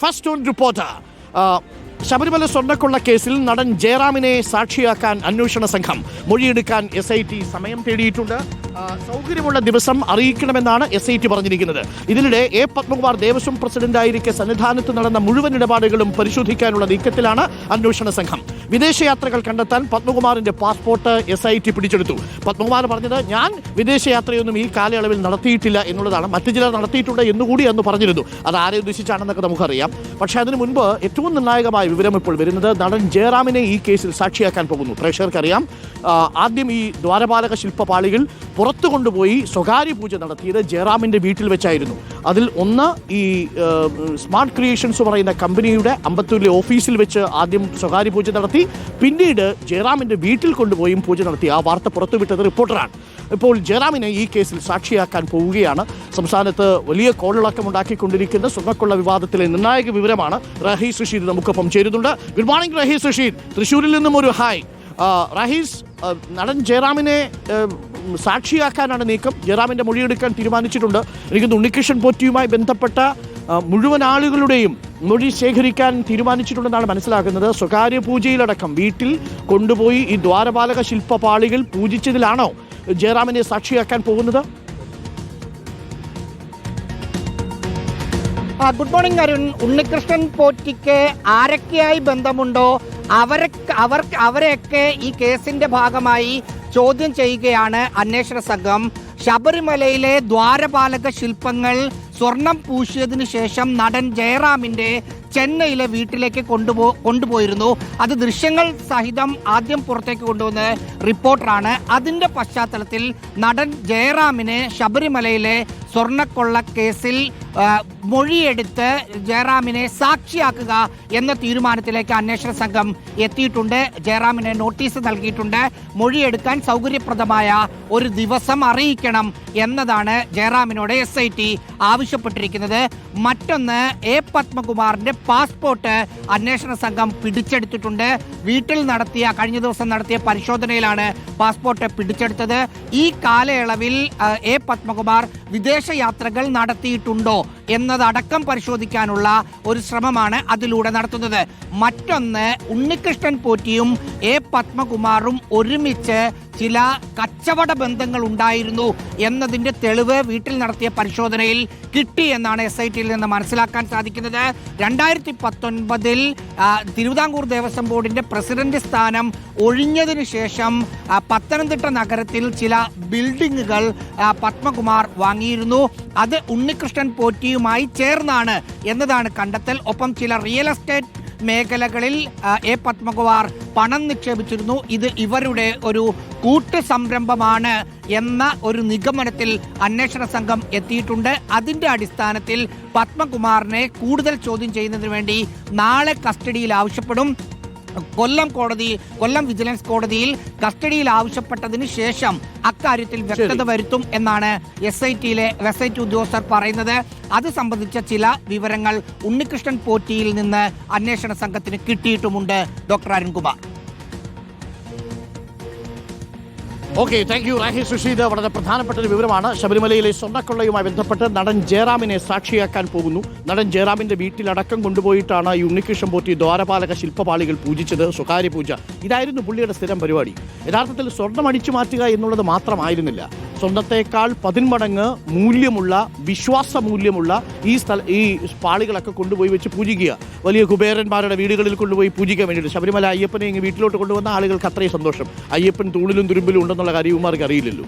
First on reporter Sabarimala സ്വർണക്കൊള്ള കേസിൽ നടൻ ജയറാമിനെ സാക്ഷിയാക്കാൻ അന്വേഷണ സംഘം മൊഴിയെടുക്കാൻ എസ് ഐ ടി സമയം തേടിയിട്ടുണ്ട്. സൗകര്യമുള്ള ദിവസം അറിയിക്കണമെന്നാണ് എസ് ഐ ടി പറഞ്ഞിരിക്കുന്നത്. ഇതിനിടെ എ പത്മകുമാർ ദേവസ്വം പ്രസിഡന്റായിരിക്കെ സന്നിധാനത്ത് നടന്ന മുഴുവൻ ഇടപാടുകളും പരിശോധിക്കാനുള്ള നീക്കത്തിലാണ് അന്വേഷണ സംഘം. വിദേശയാത്രകൾ കണ്ടെത്താൻ പത്മകുമാറിന്റെ പാസ്പോർട്ട് എസ് ഐ ടി പിടിച്ചെടുത്തു. പത്മകുമാർ പറഞ്ഞത് ഞാൻ വിദേശയാത്രയൊന്നും ഈ കാലയളവിൽ നടത്തിയിട്ടില്ല എന്നുള്ളതാണ്. മറ്റു ചിലർ നടത്തിയിട്ടുണ്ട് എന്നുകൂടി അന്ന് പറഞ്ഞിരുന്നു. അത് ആരെ ഉദ്ദേശിച്ചാണെന്നൊക്കെ നമുക്കറിയാം. പക്ഷേ അതിനു മുൻപ് ഏറ്റവും നിർണായകമായ വിവരം ഇപ്പോൾ വരുന്നത് നടൻ ജയറാമിനെ ഈ കേസിൽ സാക്ഷിയാക്കാൻ പോകുന്നു. പ്രേക്ഷകർക്കറിയാം ആദ്യം ഈ ദ്വാരപാലക ശില്പപാളികൾ പുറത്തു കൊണ്ടുപോയി സ്വകാര്യ പൂജ നടത്തിയത് ജയറാമിന്റെ വീട്ടിൽ വെച്ചായിരുന്നു. അതിൽ ഒന്ന് ഈ സ്മാർട്ട് ക്രിയേഷൻസ് പറയുന്ന കമ്പനിയുടെ അമ്പത്തൂരിലെ ഓഫീസിൽ വെച്ച് ആദ്യം സ്വകാര്യ പൂജ നടത്തി. പിന്നീട് ജയറാമിന്റെ വീട്ടിൽ കൊണ്ടുപോയും പൂജ നടത്തി. ആ വാർത്ത പുറത്തുവിട്ടത് റിപ്പോർട്ടറാണ്. ഇപ്പോൾ ജയറാമിനെ ഈ കേസിൽ സാക്ഷിയാക്കാൻ പോവുകയാണ്. സംസ്ഥാനത്ത് വലിയ കോളിളക്കം ഉണ്ടാക്കിക്കൊണ്ടിരിക്കുന്ന സ്വർണക്കൊള്ള വിവാദത്തിലെ നിർണായക വിവരമാണ് റഹീസ് റഷീദ് നമുക്കൊപ്പം ചേരുന്നുണ്ട്. Good morning Rahees Rasheed. തൃശ്ശൂരിൽ നിന്നും ഒരു ഹായ്. റഹീസ് നടൻ ജയറാമിനെ സാക്ഷിയാക്കാനാണ് നീക്കം. ജയറാമിന്റെ മൊഴിയെടുക്കാൻ തീരുമാനിച്ചിട്ടുണ്ട്. എനിക്ക് ഉണ്ണികൃഷ്ണൻ പോറ്റിയുമായി ബന്ധപ്പെട്ട മുഴുവൻ ആളുകളുടെയും മൊഴി ശേഖരിക്കാൻ തീരുമാനിച്ചിട്ടുണ്ടെന്നാണ് മനസ്സിലാക്കുന്നത് സ്വകാര്യ പൂജയിലടക്കം വീട്ടിൽ കൊണ്ടുപോയി ഈ ദ്വാരപാലക ശില്പപാളികൾ പൂജിച്ചതിലാണോ ജയറാമിനെ സാക്ഷിയാക്കാൻ പോകുന്നത്? Good morning Arun. ഉണ്ണികൃഷ്ണൻ പോറ്റിക്ക് ആരൊക്കെയായി ബന്ധമുണ്ടോ? അവരെ അവർ അവരെയൊക്കെ ഈ കേസിന്റെ ഭാഗമായി ചോദ്യം ചെയ്യുകയാണ് അന്വേഷണ സംഘം. ശബരിമലയിലെ ദ്വാരപാലക ശില്പങ്ങൾ സ്വർണം പൂശിയതിനു ശേഷം നടൻ ജയറാമിന്റെ ചെന്നൈയിലെ വീട്ടിലേക്ക് കൊണ്ടുപോ കൊണ്ടുപോയിരുന്നു. അത് ദൃശ്യങ്ങൾ സഹിതം ആദ്യം പുറത്തേക്ക് കൊണ്ടുവന്ന റിപ്പോർട്ടറാണ്. അതിന്റെ പശ്ചാത്തലത്തിൽ നടൻ ജയറാമിനെ ശബരിമലയിലെ സ്വർണക്കൊള്ള കേസിൽ മൊഴിയെടുത്ത് ജയറാമിനെ സാക്ഷിയാക്കുക എന്ന തീരുമാനത്തിലേക്ക് അന്വേഷണ സംഘം എത്തിയിട്ടുണ്ട്. ജയറാമിന് നോട്ടീസ് നൽകിയിട്ടുണ്ട്. മൊഴിയെടുക്കാൻ സൗകര്യപ്രദമായ ഒരു ദിവസം അറിയിക്കണം എന്നതാണ് ജയറാമിനോട് എസ് ആവശ്യപ്പെട്ടിരിക്കുന്നത്. മറ്റൊന്ന് എ പത്മകുമാറിന്റെ പാസ്പോർട്ട് അന്വേഷണ സംഘം പിടിച്ചെടുത്തിട്ടുണ്ട്. വീട്ടിൽ നടത്തിയ കഴിഞ്ഞ ദിവസം നടത്തിയ പരിശോധനയിലാണ് പാസ്പോർട്ട് പിടിച്ചെടുത്തത്. ഈ കാലയളവിൽ എ പത്മകുമാർ വിദേശ യാത്രകൾ നടത്തിയിട്ടുണ്ടോ എന്നതടക്കം പരിശോധിക്കാനുള്ള ഒരു ശ്രമമാണ് അതിലൂടെ നടത്തുന്നത്. മറ്റൊന്ന് ഉണ്ണികൃഷ്ണൻ പോറ്റിയും എ പത്മകുമാറും ഒരുമിച്ച് ചില കച്ചവട ബന്ധങ്ങൾ ഉണ്ടായിരുന്നു എന്നതിന്റെ തെളിവ് വീട്ടിൽ നടത്തിയ പരിശോധനയിൽ കിട്ടി എന്നാണ് എസ് ഐ ടിയിൽ നിന്ന് മനസ്സിലാക്കാൻ സാധിക്കുന്നത്. രണ്ടായിരത്തി പത്തൊൻപതിൽ തിരുവിതാംകൂർ ദേവസ്വം ബോർഡിന്റെ പ്രസിഡന്റ് സ്ഥാനം ഒഴിഞ്ഞതിനു ശേഷം പത്തനംതിട്ട നഗരത്തിൽ ചില ബിൽഡിങ്ങുകൾ പത്മകുമാർ വാങ്ങിയിരുന്നു. അത് ഉണ്ണികൃഷ്ണൻ പോറ്റിയുമായി ചേർന്നാണ് എന്നതാണ് കണ്ടെത്തൽ. ഒപ്പം ചില റിയൽ എസ്റ്റേറ്റ് മേഖലകളിൽ എ പത്മകുമാർ പണം നിക്ഷേപിച്ചിരുന്നു. ഇത് ഇവരുടെ ഒരു കൂട്ട് സംരംഭമാണ് എന്ന ഒരു നിഗമനത്തിൽ അന്വേഷണ സംഘം എത്തിയിട്ടുണ്ട്. അതിന്റെ അടിസ്ഥാനത്തിൽ പത്മകുമാറിനെ കൂടുതൽ ചോദ്യം ചെയ്യുന്നതിന് വേണ്ടി നാളെ കസ്റ്റഡിയിൽ ആവശ്യപ്പെടും. കൊല്ലം കോടതി കൊല്ലം വിജിലൻസ് കോടതിയിൽ കസ്റ്റഡിയിൽ ആവശ്യപ്പെട്ടതിന് ശേഷം അക്കാര്യത്തിൽ വ്യക്തത വരുത്തും എന്നാണ് എസ് ഐ ടിയിലെ എസ് ഐ ടി ഉദ്യോഗസ്ഥർ പറയുന്നത്. അത് സംബന്ധിച്ച ചില വിവരങ്ങൾ ഉണ്ണികൃഷ്ണൻ പോറ്റിയിൽ നിന്ന് അന്വേഷണ സംഘത്തിന് കിട്ടിയിട്ടുമുണ്ട്. Doctor Arunkumar. Okay thank you Rahesh Susheed വളരെ പ്രധാനപ്പെട്ട ഒരു വിവരമാണ്. ശബരിമലയിലെ സ്വർണക്കൊള്ളയുമായി ബന്ധപ്പെട്ട് നടൻ ജയറാമിനെ സാക്ഷിയാക്കാൻ പോകുന്നു. നടൻ ജയറാമിന്റെ വീട്ടിലടക്കം കൊണ്ടുപോയിട്ടാണ് ഈ ഉണ്ണികൃഷ്ണൻ പോറ്റി ദ്വാരപാലക ശില്പപാളികൾ പൂജിച്ചത്. സ്വകാര്യ പൂജ. ഇതായിരുന്നു പുള്ളിയുടെ സ്ഥിരം പരിപാടി. യഥാർത്ഥത്തിൽ സ്വർണം അടിച്ചു മാറ്റുക എന്നുള്ളത് മാത്രമായിരുന്നില്ല. സ്വർണത്തേക്കാൾ പതിന്മടങ്ങ് മൂല്യമുള്ള വിശ്വാസ മൂല്യമുള്ള ഈ സ്ഥല ഈ പാളികളൊക്കെ കൊണ്ടുപോയി വെച്ച് പൂജിക്കുക. വലിയ കുബേരന്മാരുടെ വീടുകളിൽ കൊണ്ടുപോയി പൂജിക്കാൻ വേണ്ടിയിട്ട് ശബരിമല അയ്യപ്പനെ ഇങ്ങ് വീട്ടിലോട്ട് കൊണ്ടുവന്ന ആളുകൾക്ക് അത്രയും സന്തോഷം. അയ്യപ്പൻ തൂണിലും തുരുമ്പിലും ഉണ്ടെന്നുള്ള കാര്യം അറിയില്ലല്ലോ.